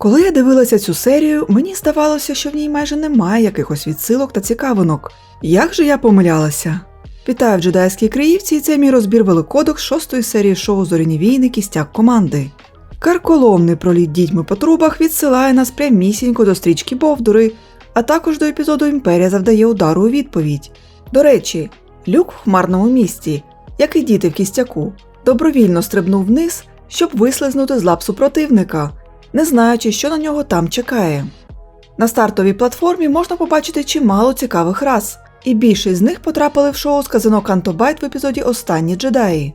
Коли я дивилася цю серію, мені здавалося, що в ній майже немає якихось відсилок та цікавинок. Як же я помилялася? Вітаю в джедайській Криївці, і це мій розбір великодок шостої серії шоу Зоряні війни кістяк команди. Карколомний проліт дітьми по трубах відсилає нас прямісінько до стрічки Бовдури, а також до епізоду Імперія завдає удару у відповідь. До речі, люк в хмарному місті, як і діти в кістяку, добровільно стрибнув вниз, щоб вислизнути з лап супротивника, не знаючи, що на нього там чекає. На стартовій платформі можна побачити чимало цікавих рас, і більшість з них потрапили в шоу з казино Кантобайт в епізоді Останні джедаї.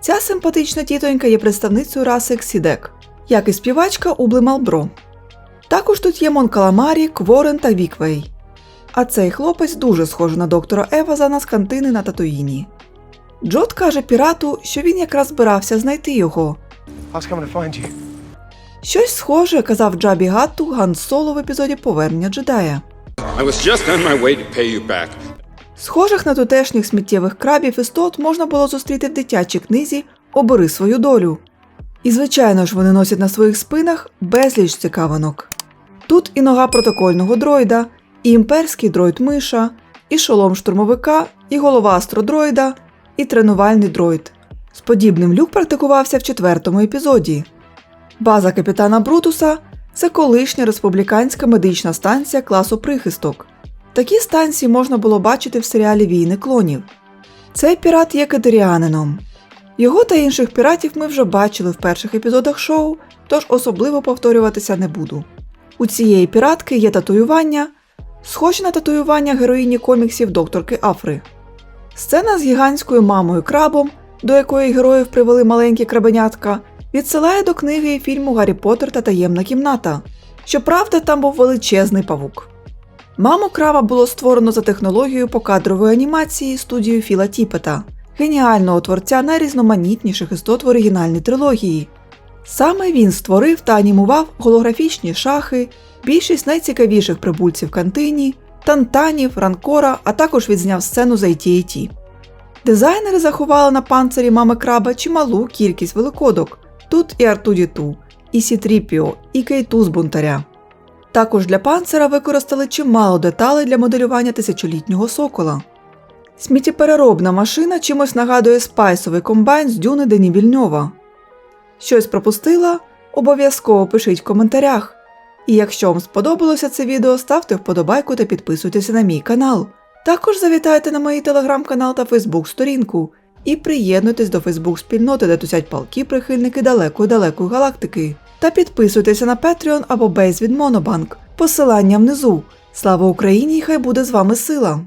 Ця симпатична тітонька є представницею раси Ксідек, як і співачка Ублі Малбро. Також тут є Мон Каламарі, Кворен та Віквей. А цей хлопець дуже схожий на доктора Евазана з кантини на Татуїні. Джот каже пірату, що він якраз збирався знайти його. I was Щось схоже казав Джабі Гатту Ган Соло в епізоді Повернення джедая. I was just on my way to pay you back. Схожих на тутешніх сміттєвих крабів істот можна було зустріти в дитячій книзі Обери свою долю. І, звичайно ж, вони носять на своїх спинах безліч цікавинок. Тут і нога протокольного дроїда, і імперський дроїд миша, і шолом штурмовика, і голова астродроїда, і тренувальний дроїд. З подібним люк практикувався в четвертому епізоді. База капітана Брутуса це колишня республіканська медична станція класу прихисток. Такі станції можна було бачити в серіалі Війни клонів. Цей пірат є катеріанином. Його та інших піратів ми вже бачили в перших епізодах шоу, тож особливо повторюватися не буду. У цієї піратки є татуювання, схожі на татуювання героїні коміксів докторки Афри. Сцена з гігантською мамою крабом, до якої героїв привели маленькі крабенятка, відсилає до книги і фільму Гаррі Поттер та таємна кімната. Щоправда, там був величезний павук. Маму краба було створено за технологією покадрової анімації студією Філа Тіпета, геніального творця найрізноманітніших істот в оригінальній трилогії. Саме він створив та анімував голографічні шахи, більшість найцікавіших прибульців кантині, тантанів, ранкора, а також відзняв сцену з AT-AT. Дизайнери заховали на панцирі мами краба чималу кількість великодок. Тут і Артудіту, і Сітріпіо, і Кейту з бунтаря. Також для панцира використали чимало деталей для моделювання тисячолітнього сокола. Сміттєпереробна машина чимось нагадує спайсовий комбайн з дюни Дені Вільньова. Щось пропустила? Обов'язково пишіть в коментарях. І якщо вам сподобалося це відео, ставте вподобайку та підписуйтеся на мій канал. Також завітайте на мій телеграм-канал та фейсбук сторінку і приєднуйтесь до фейсбук спільноти, де тусять палки прихильники далекої далекої галактики. Та підписуйтеся на Patreon або Бейз від Monobank. Посилання внизу. Слава Україні! і Хай буде з вами сила!